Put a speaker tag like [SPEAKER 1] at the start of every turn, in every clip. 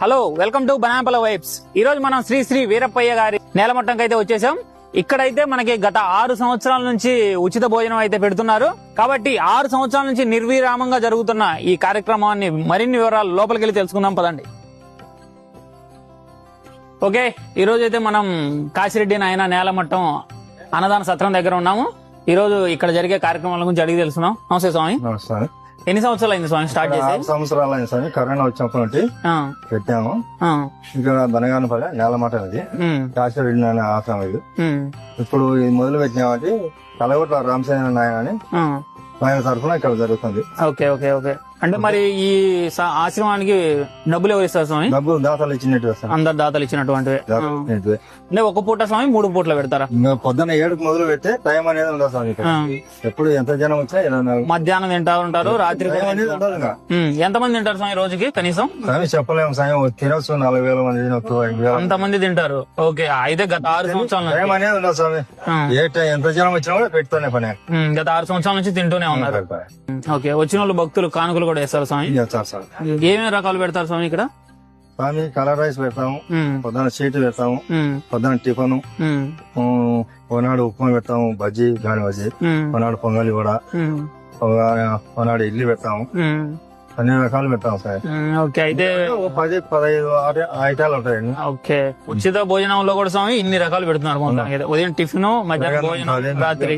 [SPEAKER 1] Hello welcome to బనాపల vibes. ఈ రోజు మనం శ్రీ శ్రీ వీరప్పయ్య గారి నేలమట్టంకి అయితే వచ్చేసాం. ఇక్కడైతే మనకి గత ఆరు సంవత్సరాల నుంచి ఉచిత భోజనం అయితే పెడుతున్నారు. కాబట్టి ఆరు సంవత్సరాల నుంచి నిర్విరామంగా జరుగుతున్న ఈ కార్యక్రమాన్ని మరిన్ని వివరాలు లోపలికి వెళ్ళి తెలుసుకుందాం పదండి. ఓకే ఈ రోజు అయితే మనం కాశిరెడ్డి నాయన నేలమట్టం అన్నదాన సత్రం దగ్గర ఉన్నాము. ఈ రోజు ఇక్కడ జరిగే కార్యక్రమాల గురించి అడిగి తెలుసుకున్నాం నమస్తే స్వామి. ఎన్ని సంవత్సరాలు అయింది స్వామి స్టార్ట్ చేసి
[SPEAKER 2] సంవత్సరాలు అయింది స్వామి. కరోనా వచ్చినప్పటి నుండి పెట్టాము.
[SPEAKER 1] ఆ,
[SPEAKER 2] ఇంకా బనగాన పల్లె నేలమాట ఇది
[SPEAKER 1] ఉమ్,
[SPEAKER 2] కాశీరెడ్డి నాయన ఆశ్రమం ఇది. ఇప్పుడు ఇది మొదలు పెట్టినామంటే కలగొట్ల రామసేన నాయన అని. ఆయన తరఫున ఇక్కడ జరుగుతుంది.
[SPEAKER 1] Okay okay okay. అంటే మరి ఈ ఆశ్రమానికి డబ్బులు ఎవరు ఇస్తారు స్వామి?
[SPEAKER 2] డబ్బు దాతలు ఇచ్చినట్టు
[SPEAKER 1] అందరు దాతలు ఇచ్చినటువంటివి.
[SPEAKER 2] ఇచ్చినట్టువే.
[SPEAKER 1] అంటే ఒక పూట స్వామి మూడు పూటలు పెడతారా?
[SPEAKER 2] పొద్దున్న ఏడుకు మొదలు పెడితే టైం అనేది ఉండదు స్వామి. ఎప్పుడు ఎంత జనం వచ్చినా నాలుగు
[SPEAKER 1] మధ్యాహ్నం తింటా ఉంటారు రాత్రి ఉమ్, ఎంతమంది తింటారు స్వామి రోజుకి కనీసం?
[SPEAKER 2] స్వామి చెప్పలేము స్వామి తినొచ్చు నాలుగు వేల మంది తినొచ్చు ఐదు వేల
[SPEAKER 1] అంతమంది తింటారు. ఓకే అయితే గత ఆరు సంవత్సరాల
[SPEAKER 2] టైం అనేది ఉండదు స్వామి. ఏ ఎంత జనం వచ్చినా కూడా పెడుతూనే పని.
[SPEAKER 1] గత ఆరు సంవత్సరాల నుంచి తింటూనే ఉన్నారు. ఓకే వచ్చిన వాళ్ళు భక్తులు కానుకలు కూడా వేస్తారు స్వామి?
[SPEAKER 2] చేస్తారు సార్
[SPEAKER 1] ఏమేమి రకాలు పెడతారు స్వామి ఇక్కడ?
[SPEAKER 2] స్వామి కలర్ రైస్ పెడతాము పొద్దున స్వీట్ పెడతాము పొద్దున టిఫన్ ఒకనాడు ఉప్మా పెడతాము బజ్జీ గాని బజ్జీ ఒకనాడు పొంగలి కూడా ఒకనాడు ఇడ్లీ పెడతాము. అన్ని రకాలు పెడతాము సార్
[SPEAKER 1] ఓకే అయితే
[SPEAKER 2] ఓ పది పదహైదు ఐటాలు ఉంటాయండి
[SPEAKER 1] ఓకే ఉచిత భోజనంలో కూడా స్వామి ఇన్ని రకాలు పెడుతున్నారు మొత్తానికి అయితే. ఉదయం టిఫిన్ మధ్యాహ్నం భోజనం రాత్రి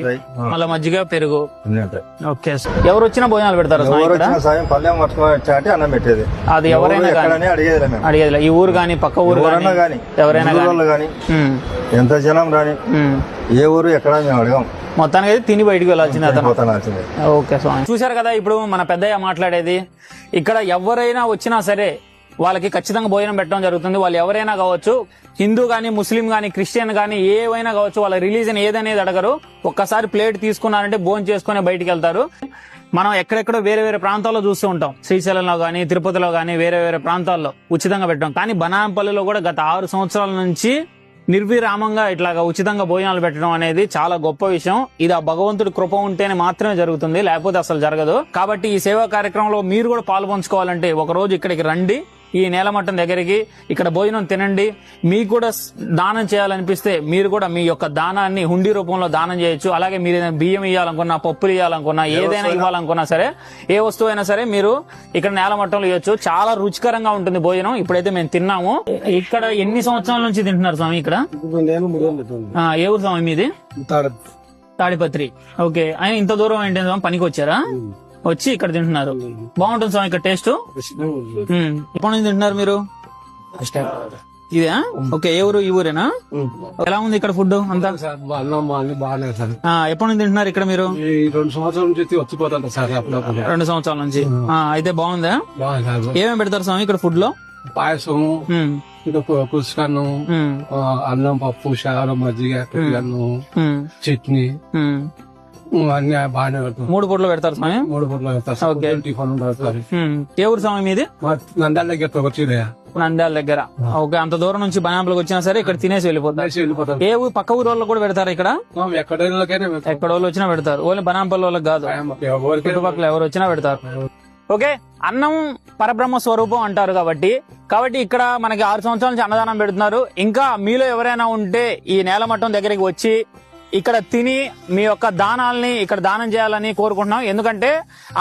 [SPEAKER 1] మళ్ళీ మజ్జిగ పెరుగు.
[SPEAKER 2] అన్ని ఉంటాయి.
[SPEAKER 1] ఓకే ఎవరు వచ్చినా భోజనాలు పెడతారు స్వామి
[SPEAKER 2] ఎవరు
[SPEAKER 1] ఇక్కడ?
[SPEAKER 2] వచ్చినా సాయం పల్లెం పట్టుకొని వచ్చాంటే అన్నం పెట్టేది.
[SPEAKER 1] అది ఎవరైనా
[SPEAKER 2] ఎవరు
[SPEAKER 1] కానీ
[SPEAKER 2] ఎక్కడనే అడిగేది మేము
[SPEAKER 1] ఈ ఊరు కానీ పక్క ఊరు
[SPEAKER 2] ఎవరన్నా
[SPEAKER 1] కానీ ఎవరైనా కానీ.
[SPEAKER 2] ఎంత జనం రాని. ఏ ఊరు ఎక్కడ మేము అడగం.
[SPEAKER 1] మొత్తానికి అయితే తిని బయటికి వెళ్ళాల్సింది అతను. ఓకే స్వామి. చూశారు కదా ఇప్పుడు మన పెద్దయ్య మాట్లాడేది ఇక్కడ ఎవరైనా వచ్చినా సరే వాళ్ళకి ఖచ్చితంగా భోజనం పెట్టడం జరుగుతుంది. వాళ్ళు ఎవరైనా కావచ్చు హిందూ గానీ ముస్లిం గానీ క్రిస్టియన్ గానీ ఏవైనా కావచ్చు వాళ్ళ రిలీజన్ ఏదనేది అడగరు. ఒక్కసారి ప్లేట్ తీసుకున్నారంటే భోజనం చేసుకుని బయటికి వెళ్తారు. మనం ఎక్కడెక్కడో వేరే వేరే ప్రాంతాల్లో చూస్తూ ఉంటాం. శ్రీశైలంలో గానీ తిరుపతిలో గానీ వేరే వేరే ప్రాంతాల్లో ఉచితంగా పెట్టడం. కానీ బనాంపల్లిలో కూడా గత ఆరు సంవత్సరాల నుంచి నిర్విరామంగా ఇట్లాగా ఉచితంగా భోజనాలు పెట్టడం అనేది చాలా గొప్ప విషయం. ఇది ఆ భగవంతుడి కృప ఉంటేనే మాత్రమే జరుగుతుంది లేకపోతే అసలు జరగదు. కాబట్టి ఈ సేవా కార్యక్రమంలో మీరు కూడా పాల్పంచుకోవాలంటే ఒక రోజు ఇక్కడికి రండి. ఈ నేలమట్టం దగ్గరికి ఇక్కడ భోజనం తినండి. మీకు కూడా దానం చేయాలనిపిస్తే మీరు కూడా మీ యొక్క దానాన్ని హుండీ రూపంలో దానం చేయొచ్చు. అలాగే మీరు ఏదైనా బియ్యం ఇవ్వాలనుకున్నా పప్పులు ఇవ్వాలనుకున్నా ఏదైనా ఇవ్వాలనుకున్నా సరే ఏ వస్తువు అయినా సరే మీరు ఇక్కడ నేలమట్టంలో ఇవ్వచ్చు చాలా రుచికరంగా ఉంటుంది భోజనం. ఇప్పుడైతే మేము తిన్నాము. ఇక్కడ ఎన్ని సంవత్సరాల నుంచి తింటున్నారు స్వామి ఇక్కడ? ఏ ఊరు స్వామి మీది? తాడిపత్రి. ఓకే. ఆయన ఇంత దూరం ఏంటి స్వామి? పనికి వచ్చారా? వచ్చి ఇక్కడ తింటున్నారు. బాగుంటుంది స్వామి ఇక్కడ టేస్ట్. ఎప్పటి నుంచి తింటున్నారు మీరు? ఇదే ఓకే ఏ ఊరు? ఈ ఊరేనా? ఎలా ఉంది ఇక్కడ ఫుడ్ అంతా?
[SPEAKER 3] అన్నం అన్ని బాగానే సార్.
[SPEAKER 1] ఎప్పటి నుంచి తింటున్నారు ఇక్కడ మీరు?
[SPEAKER 3] ఈ రెండు సంవత్సరాల నుంచి వచ్చిపోతాను సార్
[SPEAKER 1] రెండు సంవత్సరాల నుంచి. అయితే బాగుందా? ఏమేమి పెడతారు స్వామి ఇక్కడ ఫుడ్లో
[SPEAKER 3] పాయసం
[SPEAKER 1] ఉమ్,
[SPEAKER 3] ఇంకా పు- పుస్తకాన్నం
[SPEAKER 1] ఉమ్,
[SPEAKER 3] ఆ, అన్నం పప్పు చారు మజ్జిగ
[SPEAKER 1] ఉమ్,
[SPEAKER 3] చట్నీ. అన్ని బాగానే పెడతాం.
[SPEAKER 1] మూడు పూటలు పెడతారు స్వామి?
[SPEAKER 3] మూడు పూటలు పెడతారు.
[SPEAKER 1] ఓకే.
[SPEAKER 3] Tiffin sir.
[SPEAKER 1] ఏ ఊరు స్వామి మీది?
[SPEAKER 3] మా నంద్యాల దగ్గర వచ్చిందే
[SPEAKER 1] నంద్యాల దగ్గర. ఓకే అంత దూరం నుంచి బనాంపులకు వచ్చినా సరే ఇక్కడ తినేసి వెళ్ళిపోతారు.
[SPEAKER 3] వెళ్ళిపోతాం
[SPEAKER 1] ఏ ఊరు పక్క ఊరు వాళ్ళకి కూడా పెడతారు ఇక్కడ? ఎక్కడ వాళ్ళు వచ్చినా పెడతారు. ఓన్లీ బనాంపల్లి వాళ్ళకి కాదు. చుట్టుపక్కల ఎవరు వచ్చినా పెడతారు. ఓకే అన్నం పరబ్రహ్మ స్వరూపం అంటారు కాబట్టి కాబట్టి ఇక్కడ మనకి ఆరు సంవత్సరాల నుంచి అన్నదానం పెడుతున్నారు. ఇంకా మీలో ఎవరైనా ఉంటే ఈ నేలమట్టం దగ్గరికి వచ్చి ఇక్కడ తిని మీ యొక్క దానాల్ని ఇక్కడ దానం చేయాలని కోరుకుంటున్నాం. ఎందుకంటే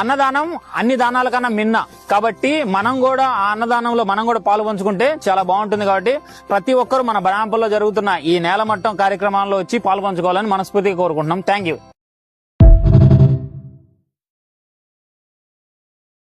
[SPEAKER 1] అన్నదానం అన్ని దానాల కన్నా మిన్న. కాబట్టి మనం కూడా ఆ అన్నదానంలో మనం కూడా పాల్పంచుకుంటే చాలా బాగుంటుంది కాబట్టి ప్రతి ఒక్కరూ మన బనాంపల్లో జరుగుతున్న ఈ నేలమట్టం కార్యక్రమాల్లో వచ్చి పాల్పంచుకోవాలని మనస్ఫూర్తిగా కోరుకుంటున్నాం. Thank you